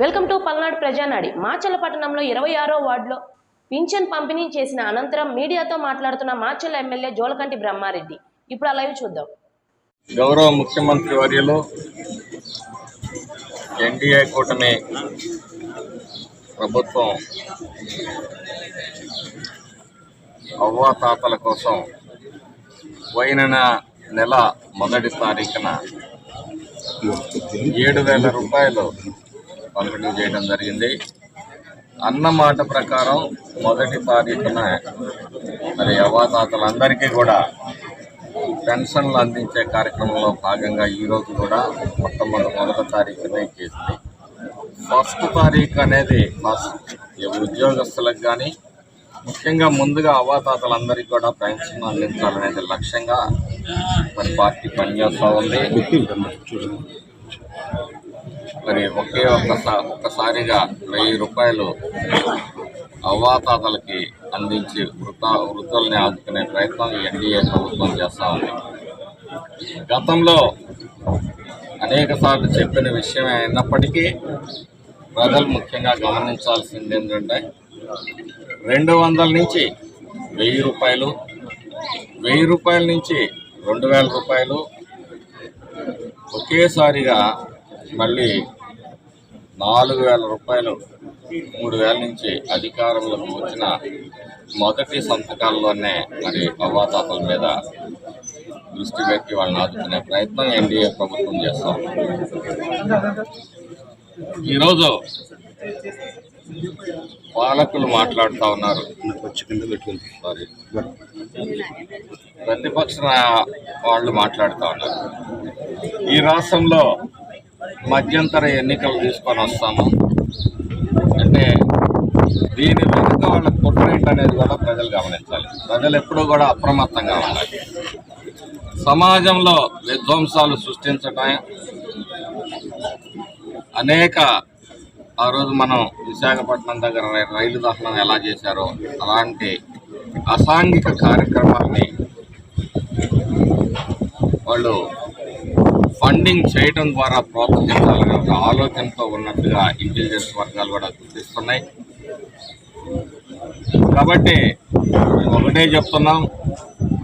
Welcome to Palnadu Prajanadi. Macherla పట్టణంలో ఇరవై ఆరో వార్డులో పింఛన్ పంపిణీ చేసిన అనంతరం మీడియాతో మాట్లాడుతున్న మాచల్ల ఎమ్మెల్యే జోలకంటి బ్రహ్మారెడ్డి. ఇప్పుడు ఆ లైవ్ చూద్దాం. గౌరవ ముఖ్యమంత్రి వర్యలో ఎన్డీఏ కూటమి ప్రభుత్వం అవ్వాతాతల కోసం పోయిన నెల మొదటి తారీఖున ఏడు వేల రూపాయలు పంపిణీ చేయడం జరిగింది. అన్న మాట ప్రకారం మొదటి తారీఖున మరి అవ్వాతాతలందరికీ కూడా పెన్షన్లు అందించే కార్యక్రమంలో భాగంగా ఈరోజు కూడా మొట్టమొదటి మొదటి తారీఖునే చేసింది ఫస్ట్ తారీఖు అనేది ఫస్ట్ ఈ ఉద్యోగస్తులకు కానీ ముఖ్యంగా ముందుగా అవాతాతలందరికీ కూడా పెన్షన్ అందించాలనేది లక్ష్యంగా మరి పార్టీ పనిచేస్తూ ఉంది. మరి ఒకే ఒక్కసారి ఒక్కసారిగా వెయ్యి రూపాయలు అవ్వాతాతలకి అందించి వృత వృద్ధుల్ని ఆదుకునే ప్రయత్నం ఎన్డీఏ ప్రభుత్వం చేస్తూ ఉంది. గతంలో అనేక సార్లు చెప్పిన విషయమే అయినప్పటికీ ప్రజలు ముఖ్యంగా గమనించాల్సింది ఏంటంటే రెండు వందల నుంచి వెయ్యి రూపాయలు వెయ్యి రూపాయల నుంచి రెండు వేల రూపాయలు ఒకేసారిగా మళ్ళీ నాలుగు వేల రూపాయలు మూడు వేల నుంచి అధికారంలోకి వచ్చిన మొదటి సంతకాల్లోనే మరి అవ్వాతాతల మీద దృష్టి పెట్టి వాళ్ళని ఆదుకునే ప్రయత్నం ఎన్డీఏ ప్రభుత్వం చేస్తాం. ఈరోజు పాలకులు మాట్లాడుతూ ఉన్నారు. సారీ. ప్రతిపక్ష వాళ్ళు మాట్లాడుతూ ఉన్నారు. ఈ రాష్ట్రంలో మధ్యంతర ఎన్నికలు తీసుకొని వస్తాము. అంటే దీని వెనుక వాళ్ళ కుట్రేంటి అనేది కూడా ప్రజలు గమనించాలి. ప్రజలు ఎప్పుడూ కూడా అప్రమత్తంగా ఉండాలి. సమాజంలో విధ్వంసాలు సృష్టించటమే అనేక ఆ రోజు మనం విశాఖపట్నం దగ్గర రైలు దహనం ఎలా చేశారో అలాంటి అసాంఘిక కార్యక్రమాల్ని వాళ్ళు ఫండింగ్ చేయడం ద్వారా ప్రోత్సహించాలనే ఒక ఆలోచనతో ఉన్నట్టుగా ఇంటెలిజెన్స్ వర్గాలు కూడా గుర్తిస్తున్నాయి. కాబట్టి మేము ఒకటే చెప్తున్నాం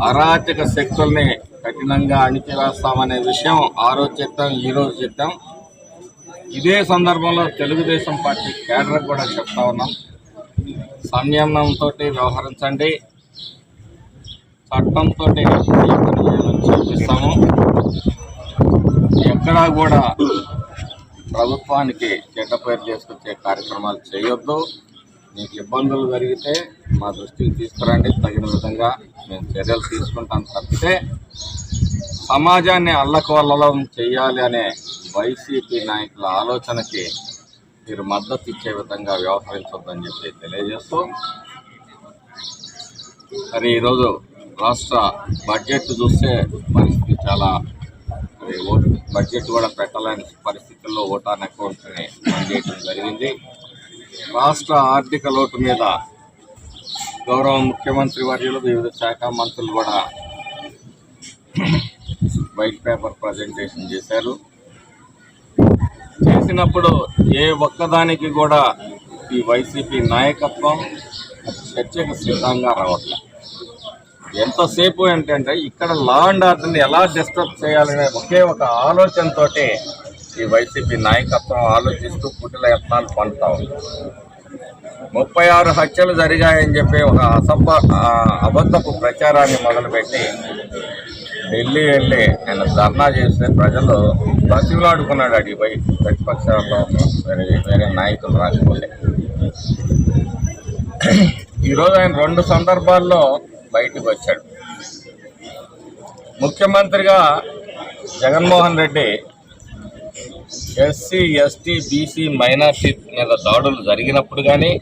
అరాచక శక్తుల్ని కఠినంగా అణిచివేస్తామనే విషయం ఆ రోజు చెప్తాం ఈ రోజు చెప్పాం ఇదే సందర్భంలో తెలుగుదేశం పార్టీ కేడర్ కూడా చెప్తా ఉన్నాం. సంయమనంతో వ్యవహరించండి. చట్టంతో చూపిస్తాము ఎక్కడా కూడా ప్రభుత్వానికి చెడ్డ పేరు చేసుకొచ్చే కార్యక్రమాలు చేయొద్దు. మీకు ఇబ్బందులు జరిగితే మా దృష్టికి తీసుకురండి. తగిన విధంగా మేము చర్యలు తీసుకుంటాం తప్పితే సమాజాన్ని అల్లకవల్లం చేయాలి అనే వైసీపీ నాయకుల ఆలోచనకి మీరు మద్దతు ఇచ్చే విధంగా వ్యవహరించొద్దని చెప్పి తెలియజేస్తూ మరి ఈరోజు రాష్ట్ర బడ్జెట్ చూస్తే పరిస్థితి చాలా బడ్జెట్ కూడా పెట్టలేని పరిస్థితుల్లో ఓటాన్ అకౌంట్ని పనిచేయడం జరిగింది. రాష్ట్ర ఆర్థిక లోటు మీద గౌరవ ముఖ్యమంత్రి వర్యులు వివిధ శాఖ మంత్రులు కూడా వైట్ పేపర్ ప్రజెంటేషన్ చేశారు. చేసినప్పుడు ఏ ఒక్కదానికి కూడా ఈ వైసీపీ నాయకత్వం చర్చకు సిద్ధంగా రావట్లేదు ఎంతసేపు ఏంటంటే ఇక్కడ లా అండ్ ఆర్డర్ని ఎలా డిస్టర్బ్ చేయాలనే ఒకే ఒక ఆలోచనతోటి ఈ వైసీపీ నాయకత్వం ఆలోచిస్తూ పుట్టిన యత్నాలు పండుతా ఉంది. ముప్పై ఆరు హత్యలు జరిగాయని చెప్పి ఒక అసభ అబద్ధపు ప్రచారాన్ని మొదలుపెట్టి ఢిల్లీ వెళ్ళి ఆయన ధర్నా చేస్తే ప్రజలు బతిలాడుకున్నాడు అడి పోయి ప్రతిపక్షాల్లో వేరే వేరే నాయకులు రాకపోతే. ఈరోజు ఆయన రెండు సందర్భాల్లో బయటకు వచ్చాడు. ముఖ్యమంత్రిగా Jaganmohan Reddy SC ST BC minority మీద దాడులు జరిగినప్పుడు కానీ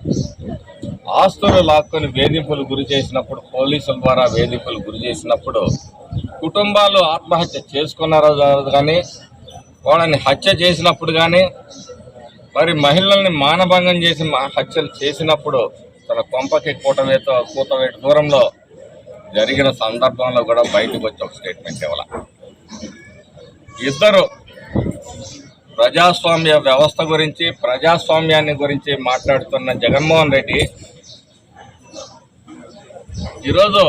ఆస్తులు లాక్కొని వేధింపులు గురి చేసినప్పుడు పోలీసుల ద్వారా వేధింపులు గురి చేసినప్పుడు కుటుంబాలు ఆత్మహత్య చేసుకున్నారో కానీ వాళ్ళని హత్య చేసినప్పుడు కానీ మరి మహిళల్ని మానభంగం చేసి హత్యలు చేసినప్పుడు తన కొంపకి కూటవేత కూతవేట దూరంలో జరిగిన సందర్భంలో కూడా బయటకు వచ్చి ఒక స్టేట్మెంట్ ఇవ్వాల. ఇద్దరు ప్రజాస్వామ్య వ్యవస్థ గురించి ప్రజాస్వామ్యాన్ని గురించి మాట్లాడుతున్న జగన్మోహన్ రెడ్డి ఈరోజు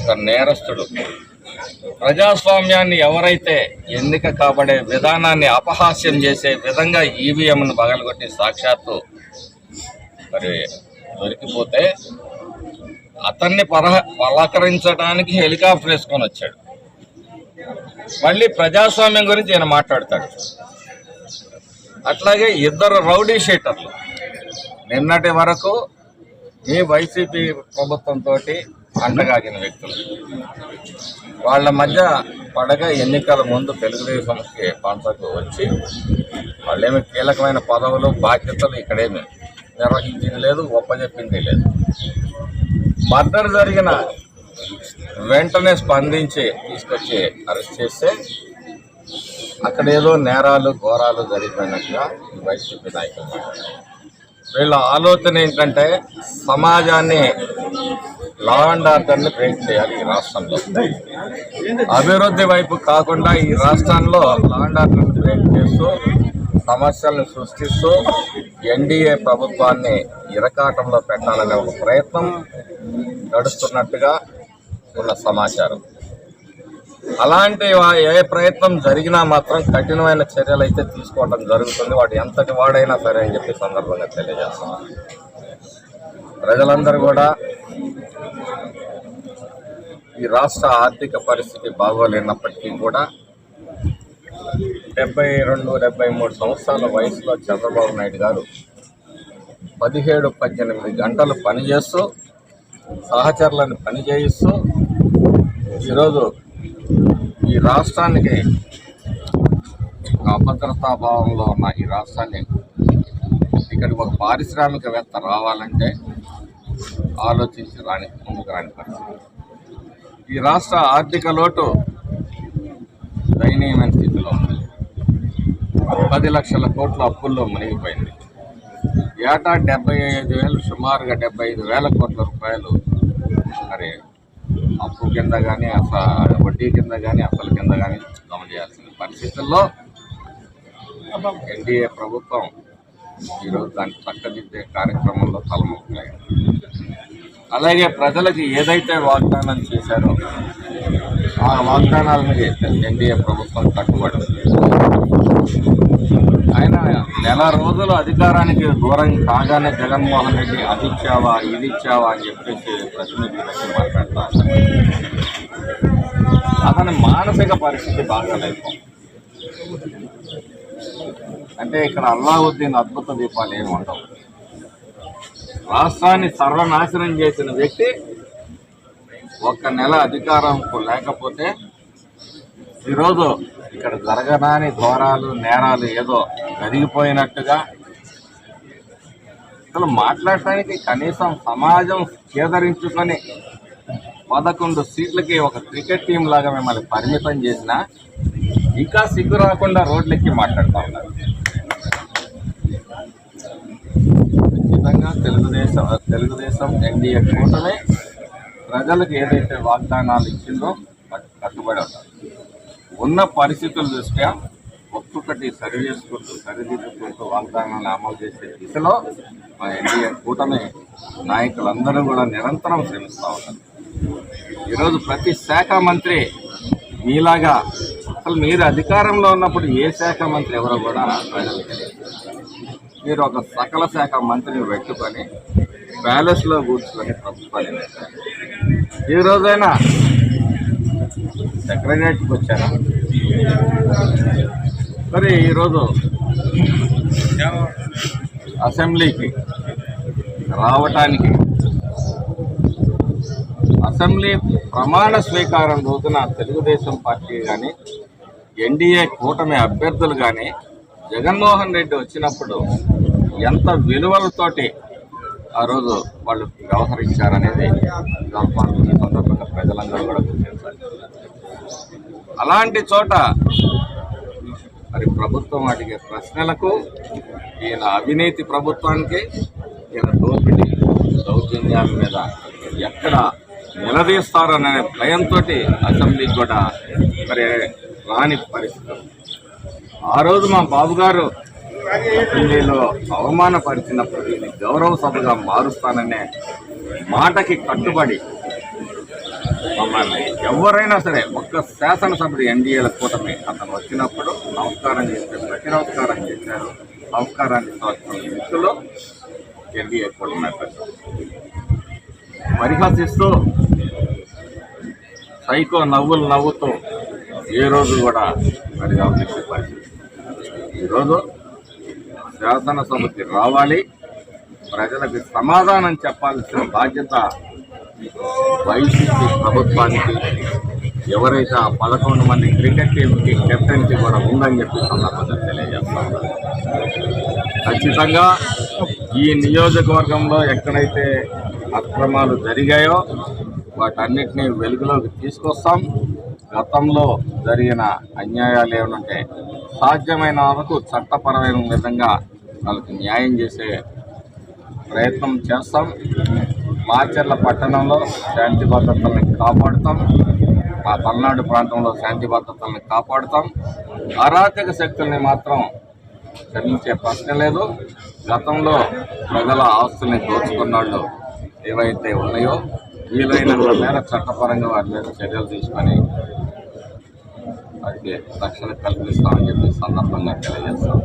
ఒక నేరస్తుడు. ప్రజాస్వామ్యాన్ని ఎవరైతే ఎన్నిక కాబడే విధానాన్ని అపహాస్యం చేసే విధంగా ఈవీఎంను పగలగొట్టి సాక్షాత్తు మరి దొరికిపోతే అతన్ని పరహ పలకరించడానికి హెలికాప్టర్ వేసుకొని వచ్చాడు. మళ్ళీ ప్రజాస్వామ్యం గురించి ఈయన మాట్లాడతాడు. అట్లాగే ఇద్దరు రౌడీ షీటర్లు. నిన్నటి వరకు ఈ వైసీపీ ప్రభుత్వంతో అండగాగిన వ్యక్తులు. వాళ్ళ మధ్య పడగ ఎన్నికల ముందు తెలుగుదేశంకి పంటకు వచ్చి వాళ్ళేమి కీలకమైన పదవులు బాధ్యతలు ఇక్కడేమి నిర్వహించింది లేదు ఒప్పజెప్పింది లేదు. మర్డర్ జరిగిన వెంటనే స్పందించి తీసుకొచ్చి అరెస్ట్ చేస్తే అక్కడ ఏదో నేరాలు ఘోరాలు జరిగిపోయినట్టుగా వైసీపీ నాయకులు వీళ్ళ ఆలోచన ఏంటంటే సమాజాన్ని లా అండ్ ఆర్డర్ని బ్రేక్ చేయాలి ఈ రాష్ట్రంలో. అభివృద్ధి వైపు కాకుండా ఈ రాష్ట్రంలో లా అండ్ ఆర్డర్ని బ్రేక్ చేస్తూ సమస్యలను సృష్టిస్తూ ఎన్డీఏ ప్రభుత్వాన్ని ఇరకాటంలో పెట్టాలనే ఒక ప్రయత్నం నడుస్తున్నట్టుగా ఉన్న సమాచారం. అలాంటి ఏ ప్రయత్నం జరిగినా మాత్రం కఠినమైన చర్యలు అయితే తీసుకోవడం జరుగుతుంది. వాడు ఎంతటి వాడైనా సరే అని చెప్పి సందర్భంగా తెలియజేస్తున్నాను ప్రజలందరూ కూడా ఈ రాష్ట్ర ఆర్థిక పరిస్థితి బాగోలేనప్పటికీ కూడా డెబ్బై రెండు డెబ్బై మూడు సంవత్సరాల వయసులో చంద్రబాబు నాయుడు గారు పదిహేడు పద్దెనిమిది గంటలు పనిచేస్తూ సహచరులను పనిచేయిస్తూ ఈరోజు ఈ రాష్ట్రానికి ఒక అభద్రతాభావంలో ఉన్న ఈ రాష్ట్రాన్ని ఇక్కడికి ఒక పారిశ్రామికవేత్త రావాలంటే ఆలోచించి రాని ముందుకు రాని పరిస్థితి. ఈ రాష్ట్ర ఆర్థిక లోటు దయనీయమైన స్థితిలో ఉంది. పది లక్షల కోట్ల అప్పుల్లో మునిగిపోయింది. ఏటా డెబ్బై ఐదు వేలు సుమారుగా డెబ్బై ఐదు వేల కోట్ల రూపాయలు. మరి అప్పు కింద కానీ అసలు వడ్డీ కింద కానీ అసలు కింద కానీ జమ చేయాల్సిన పరిస్థితుల్లో ఎన్డీఏ ప్రభుత్వం ఈరోజు దాన్ని చక్కదిద్దే కార్యక్రమంలో తలముక్కున్నాయి అలాగే ప్రజలకి ఏదైతే వాగ్దానం చేశారో ఆ వాగ్దానాల మీద ఎన్డీఏ ప్రభుత్వం కట్టుబడి ఆయన నెల రోజులు అధికారానికి దూరం కాగానే జగన్మోహన్ రెడ్డి అది ఇచ్చావా ఇది ఇచ్చావా అని చెప్పేసి ప్రతినిధులు వచ్చి మాట్లాడతా అతని మానసిక పరిస్థితి బాగాలేదు. అంటే ఇక్కడ అల్లావుద్దీన్ అద్భుత దీపాలు ఏమి ఉండవు. రాష్ట్రాన్ని సర్వనాశనం చేసిన వ్యక్తి ఒక్క నెల అధికారంకు లేకపోతే ఈరోజు ఇక్కడ జరగనాని ఘోరాలు నేరాలు ఏదో జరిగిపోయినట్టుగా అసలు మాట్లాడటానికి కనీసం సమాజం కేదరించుకొని పదకొండు సీట్లకి ఒక క్రికెట్ టీం లాగా మిమ్మల్ని పరిమితం చేసినా ఇంకా సిగ్గు రాకుండా రోడ్లెక్కి మాట్లాడుతూ ఉన్నారు. ఖచ్చితంగా తెలుగుదేశం తెలుగుదేశం ఎన్డీఏ కూటమి ప్రజలకు ఏదైతే వాగ్దానాలు ఇచ్చిందో కట్టుబడి ఉన్నారు. ఉన్న పరిస్థితుల దృష్ట్యా ఒక్కొక్కటి సరి చేసుకుంటూ సరిదిద్దుకుంటూ వాగ్దానాలను అమలు చేసే దిశలో మా ఎన్డీఏ కూటమి నాయకులందరూ కూడా నిరంతరం శ్రమిస్తూ ఉన్నారు. ఈరోజు ప్రతి శాఖ మంత్రి మీలాగా అసలు మీరు అధికారంలో ఉన్నప్పుడు ఏ శాఖ మంత్రి ఎవరో కూడా ప్రజలకి మీరు ఒక సకల శాఖ మంత్రిని పెట్టుకొని ప్యాలెస్లో కూర్చుకొని ప్రభుత్వాన్ని ఈ రోజైనా సెక్రటరియట్కి వచ్చారా? మరి ఈరోజు అసెంబ్లీకి రావటానికి అసెంబ్లీ ప్రమాణ స్వీకారం రోజున తెలుగుదేశం పార్టీ కానీ ఎన్డీఏ కూటమి అభ్యర్థులు కానీ జగన్మోహన్ రెడ్డి వచ్చినప్పుడు ఎంత విలువలతోటి ఆ రోజు వాళ్ళు వ్యవహరించారనేది జరపాలి. ప్రజలందరూ కూడా గుర్తించాలి అలాంటి చోట మరి ప్రభుత్వం అడిగే ప్రశ్నలకు ఈయన అవినీతి ప్రభుత్వానికి ఈయన దోపిడీ దౌర్జన్యాల మీద ఎక్కడ నిలదీస్తారనే భయంతో అసెంబ్లీకి కూడా మరి రాని పరిస్థితి ఆ రోజు మా బాబు గారు అసెంబ్లీలో అవమానపరిచినప్పుడు దీన్ని గౌరవ సభగా మారుస్తాననే మాటకి కట్టుబడి మమ్మల్ని ఎవరైనా సరే ఒక్క శాసనసభ్యుడు ఎన్డీఏల కూటమి అతను వచ్చినప్పుడు నమస్కారం చేస్తే ప్రతి నమస్కారం చేశారు. నమస్కారాన్ని తోచిన వ్యక్తులు ఎన్డీఏ కూటమి పరిహసిస్తూ సైకో నవ్వులు నవ్వుతూ ఏ రోజు కూడా మరి గమనించే పరిస్థితి ఈరోజు శాసనసభకి రావాలి. ప్రజలకు సమాధానం చెప్పాల్సిన బాధ్యత వైసీపీ ప్రభుత్వానికి ఎవరైతే ఆ పదకొండు మంది క్రికెట్ టీంకి కెప్టెన్సీ కూడా ఉందని చెప్పి సందర్భంగా తెలియజేస్తాను ఖచ్చితంగా ఈ నియోజకవర్గంలో ఎక్కడైతే అక్రమాలు జరిగాయో వాటన్నిటిని వెలుగులోకి తీసుకొస్తాం. గతంలో జరిగిన అన్యాయాలు ఏమంటే సాధ్యమైన వరకు చట్టపరమైన విధంగా వాళ్ళకి న్యాయం చేసే ప్రయత్నం చేస్తాం. మాచర్ల పట్టణంలో శాంతి భద్రతల్ని కాపాడుతాం. మా పల్నాడు ప్రాంతంలో శాంతి భద్రతల్ని కాపాడుతాం. అరాచక శక్తుల్ని మాత్రం క్షమించే ప్రశ్న లేదు. గతంలో ప్రజల ఆస్తుల్ని దోచుకున్నాళ్ళు ఏవైతే ఉన్నాయో వీలైనంత మేర చట్టపరంగా వారి మీద చర్యలు తీసుకొని వారికి రక్షణ కల్పిస్తామని చెప్పి సందర్భంగా తెలియజేస్తాం.